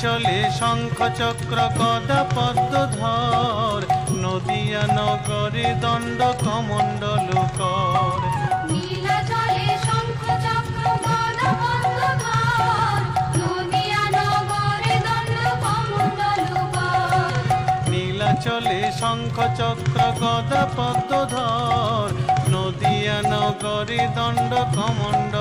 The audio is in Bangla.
নীলাচলে শঙ্খ চক্র গদা পদ্মধর। নদিয়া নগরে দণ্ড কমণ্ডল কর। চলে শঙ্খ চক্র গদা পদ্মধর। নদিয়া নগরে দণ্ড কমণ্ডলুকর নীলাচলে শঙ্খ চক্র গদা পদ্মধর। নদিয়া নগরে দণ্ড কমণ্ডল